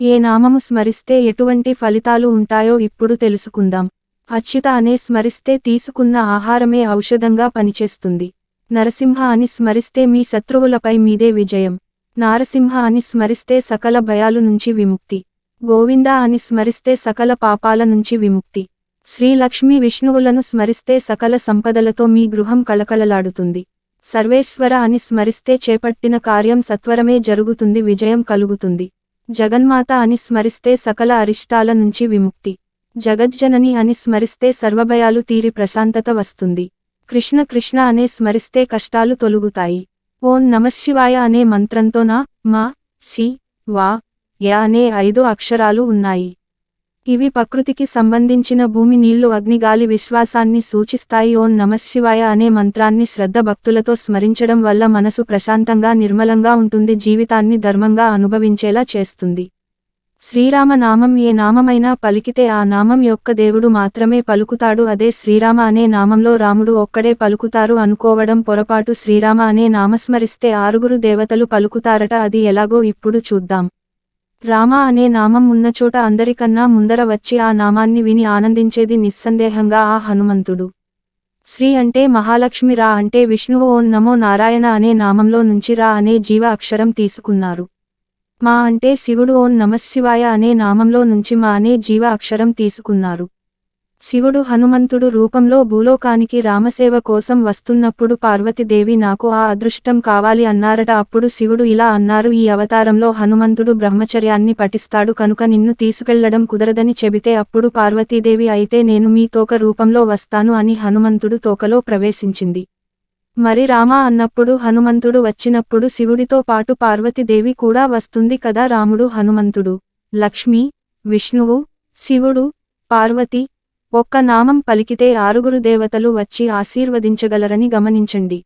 ఏ నామము స్మరిస్తే ఎటువంటి ఫలితాలు ఉంటాయో ఇప్పుడు తెలుసుకుందాం. అచ్యుత అనే స్మరిస్తే తీసుకున్న ఆహారమే ఔషధంగా పనిచేస్తుంది. నరసింహ అని స్మరిస్తే మీ శత్రువులపై మీదే విజయం. నారసింహ అని స్మరిస్తే సకల భయాలు నుంచి విముక్తి. గోవింద అని స్మరిస్తే సకల పాపాల నుంచి విముక్తి. శ్రీలక్ష్మి విష్ణువులను స్మరిస్తే సకల సంపదలతో మీ గృహం కళకళలాడుతుంది. సర్వేశ్వర అని స్మరిస్తే చేపట్టిన కార్యం సత్వరమే జరుగుతుంది విజయం కలుగుతుంది. జగన్మాత అని స్మరిస్తే సకల అరిష్టాల నుంచి విముక్తి. జగజ్జనని అని స్మరిస్తే సర్వభయాలు తీరి ప్రశాంతత వస్తుంది. కృష్ణ కృష్ణ అనే స్మరిస్తే కష్టాలు తొలుగుతాయి. ఓం నమశివాయ అనే మంత్రంతో నా మా శి వా య అనే ఐదు అక్షరాలు ఉన్నాయి. ఇవి ప్రకృతికి సంబంధించిన భూమి నీళ్ళు అగ్నిగాలి విశ్వాసాన్ని సూచిస్తాయి. ఓం నమశివాయ అనే మంత్రాన్ని శ్రద్ధ భక్తులతో స్మరించడం వల్ల మనసు ప్రశాంతంగా నిర్మలంగా ఉంటుంది. జీవితాన్ని ధర్మంగా అనుభవించేలా చేస్తుంది. శ్రీరామ నామం ఏ నామమైనా పలికితే ఆ నామం యొక్క దేవుడు మాత్రమే పలుకుతాడు. అదే శ్రీరామ అనే నామంలో రాముడు ఒక్కడే పలుకుతారు అనుకోవడం పొరపాటు. శ్రీరామ అనే నామస్మరిస్తే ఆరుగురు దేవతలు పలుకుతారట. అది ఎలాగో ఇప్పుడు చూద్దాం. రామ అనే నామం ఉన్న చోట అందరికన్నా ముందర వచ్చి ఆ నామాన్ని విని ఆనందించేది నిస్సందేహంగా ఆ హనుమంతుడు. శ్రీ అంటే మహాలక్ష్మి రా అంటే విష్ణువు ఓం నమో నారాయణ అనే నామంలో నుంచి రా అనే జీవ అక్షరం తీసుకున్నారు. మా అంటే శివుడు ఓం నమశివాయ అనే నామంలో నుంచి మా అనే జీవ అక్షరం తీసుకున్నారు. శివుడు హనుమంతుడు రూపంలో భూలోకానికి రామసేవ కోసం వస్తున్నప్పుడు పార్వతీదేవి నాకు ఆ అదృష్టం కావాలి అన్నారట. అప్పుడు శివుడు ఇలా అన్నారు ఈ అవతారంలో హనుమంతుడు బ్రహ్మచర్యాన్ని పఠిస్తాడు కనుక నిన్ను తీసుకెళ్ళడం కుదరదని చెబితే అప్పుడు పార్వతీదేవి అయితే నేను మీ తోక రూపంలో వస్తాను అని హనుమంతుడు తోకలో ప్రవేశించింది. మరి రామ అన్నప్పుడు హనుమంతుడు వచ్చినప్పుడు శివుడితో పాటు పార్వతీదేవి కూడా వస్తుంది కదా రాముడు హనుమంతుడు లక్ష్మి విష్ణువు శివుడు పార్వతి ఒక్క నామం పలికితే ఆరుగురు దేవతలు వచ్చి ఆశీర్వదించగలరని గమనించండి.